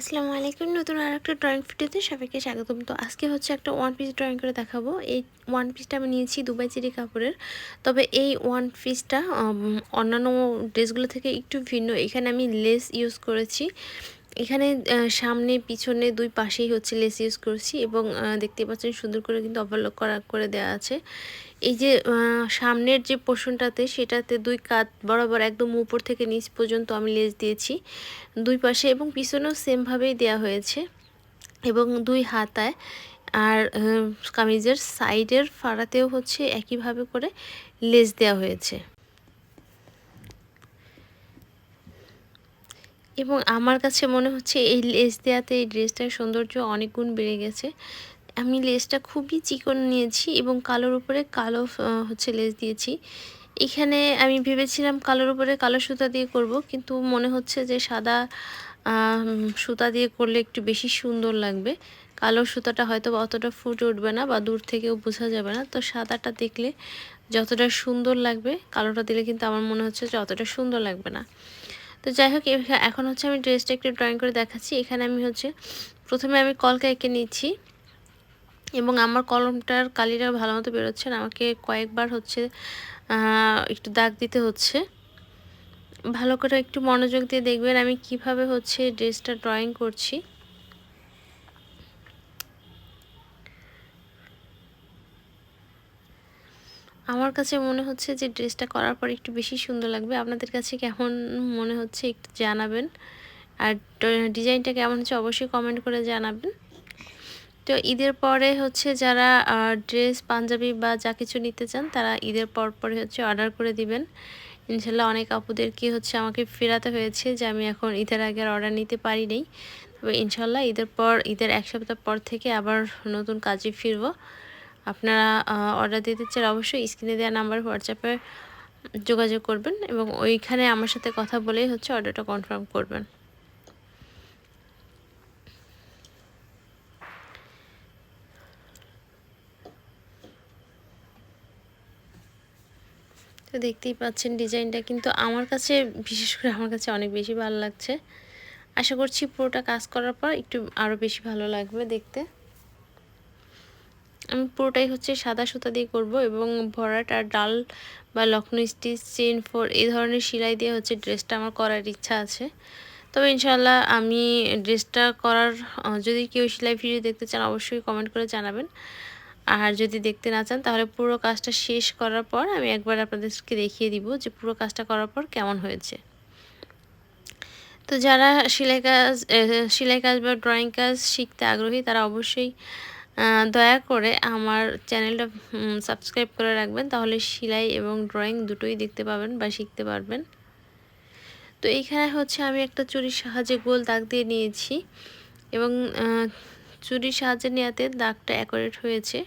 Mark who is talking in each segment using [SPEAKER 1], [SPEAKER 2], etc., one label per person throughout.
[SPEAKER 1] আসসালামু আলাইকুম। নতুন আর একটা ড্রয়িং ভিডিওতে সবাইকে স্বাগতম। তো আজকে হচ্ছে একটা ওয়ান পিস ড্রয়িং করে দেখাবো। এই ওয়ান পিসটা আমি নিয়েছি দুবাই চিরি কাপড়ের। তবে এই ওয়ান পিসটা অন্যান্য ড্রেসগুলো থেকে একটু ভিন্ন। এখানে আমি লেস ইউজ করেছি। এখানে সামনে, পিছনে দুই পাশেই হচ্ছে লেস ইউজ করেছি এবং দেখতে পাচ্ছেন সুন্দর করে কিন্তু ওভারলক করা, করে দেওয়া আছে। এই যে সামনের যে পোর্শনটাতে সেটাতে দুই কাত বরাবর একদম উপর থেকে নিচ পর্যন্ত আমি লেস দিয়েছি। দুই পাশে এবং পিছনেও সেমভাবেই দেওয়া হয়েছে এবং দুই হাতায় আর কামিজের সাইডের ফাড়াতেও হচ্ছে একইভাবে করে লেস দেওয়া হয়েছে। এবং আমার কাছে মনে হচ্ছে এই লেস দেওয়াতে এই ড্রেসটার সৌন্দর্য অনেক গুণ বেড়ে গেছে। আমি লেসটা খুবই চিকন নিয়েছি এবং কালোর উপরে কালো হচ্ছে লেস দিয়েছি। এখানে আমি ভেবেছিলাম কালোর উপরে কালো সুতা দিয়ে করব, কিন্তু মনে হচ্ছে যে সাদা সুতা দিয়ে করলে একটু বেশি সুন্দর লাগবে। কালো সুতাটা হয়তো অতটা ফুটে উঠবে না বা দূর থেকেও বোঝা যাবে না। তো সাদাটা দেখলে যতটা সুন্দর লাগবে, কালোটা দিলে কিন্তু আমার মনে হচ্ছে যে অতটা সুন্দর লাগবে না। তো যাই হোক এখন হচ্ছে আমি ড্রেসটা একটু ড্রয়িং করে দেখাচ্ছি। এখানে আমি হচ্ছে প্রথমে আমি কলকে এঁকে নিচ্ছি এবং আমার কলমটার কালিটা ভালো মতো বেরোচ্ছে না, আমাকে কয়েকবার হচ্ছে একটু দাগ দিতে হচ্ছে। ভালো করে একটু মনোযোগ দিয়ে দেখবেন আমি কীভাবে হচ্ছে ড্রেসটা ড্রয়িং করছি। আমার কাছে মনে হচ্ছে যে ড্রেসটা করার পর একটু বেশি সুন্দর লাগবে। আপনাদের কাছে কেমন মনে হচ্ছে একটু জানাবেন। আর ডিজাইনটা কেমন হচ্ছে অবশ্যই কমেন্ট করে জানাবেন। তো ঈদের পরে হচ্ছে যারা ড্রেস পাঞ্জাবি বা যা কিছু নিতে চান, তারা ঈদের পর পরে হচ্ছে অর্ডার করে দিবেন। ইনশাল্লাহ অনেক আপুদেরকে হচ্ছে আমাকে ফেরাতে হয়েছে যে আমি এখন ঈদের আগে অর্ডার নিতে পারি নেই। তবে ইনশাল্লাহ ঈদের পর, ঈদের এক সপ্তাহ পর থেকে আবার নতুন কাজে ফিরব। আপনারা অর্ডার দিতে চান অবশ্যই স্ক্রিনে দেওয়া নাম্বার হোয়াটসঅ্যাপে যোগাযোগ করবেন এবং ওইখানে আমার সাথে কথা বলেই হচ্ছে অর্ডারটা কনফার্ম করবেন। তো দেখতেই পাচ্ছেন ডিজাইনটা কিন্তু আমার কাছে, বিশেষ করে আমার কাছে অনেক বেশি ভালো লাগছে। আশা করছি পুরোটা কাজ করার পর একটু আরও বেশি ভালো লাগবে দেখতে। আমি পুরোটাই হচ্ছে সাদা সুতা দিয়ে করব এবং ভরাট আর ডাল বা লক্ষ্ণৌ স্টিচ চেন ফোর এই ধরনের সেলাই দিয়ে হচ্ছে ড্রেসটা আমার করার ইচ্ছা আছে। তবে ইনশাল্লাহ আমি ড্রেসটা করার যদি কেউ সেলাই ভিডিও দেখতে চান অবশ্যই কমেন্ট করে জানাবেন। আর যদি দেখতে না চান তাহলে পুরো কাজটা শেষ করার পর আমি একবার আপনাদেরকে দেখিয়ে দিব যে পুরো কাজটা করার পর কেমন হয়েছে। তো যারা সেলাই কাজ সেলাই কাজ বা ড্রয়িং কাজ শিখতে আগ্রহী তারা অবশ্যই দয়া করে আমার চ্যানেলটা সাবস্ক্রাইব করে রাখবেন, তাহলে সেলাই এবং ড্রয়িং দুটোই দেখতে পাবেন বা শিখতে পারবেন। তো এইখানে হচ্ছে আমি একটা চুরির সাহায্যে গোল দাগ দিয়ে নিয়েছি এবং চুরির সাহায্যে নেওয়াতে দাগটা অ্যাকোরেট হয়েছে।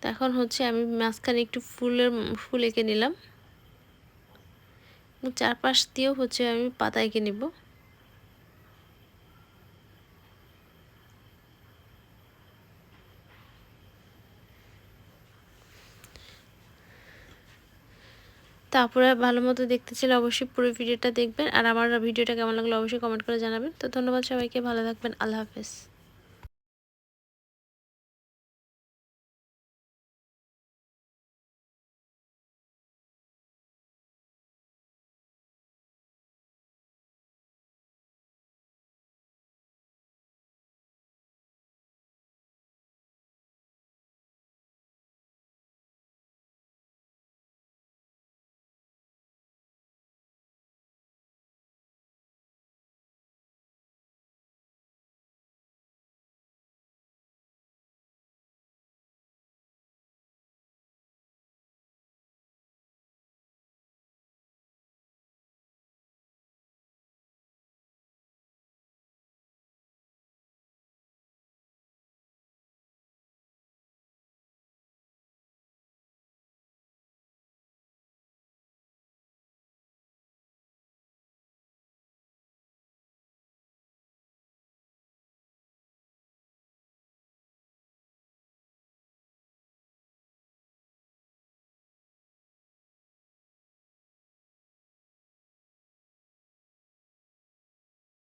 [SPEAKER 1] তো এখন হচ্ছে আমি মাঝখানে একটু ফুলের, ফুল এঁকে নিলাম। চারপাশ দিয়েও হচ্ছে আমি পাতা এঁকে নিব। তারপরে ভালো মতো দেখতে চাইলে অবশ্যই পুরো ভিডিওটা দেখবেন। আর আমার ভিডিওটা কেমন লাগল অবশ্যই কমেন্ট করে জানাবেন। তো ধন্যবাদ সবাইকে, ভালো থাকবেন, আল্লাহ হাফেজ।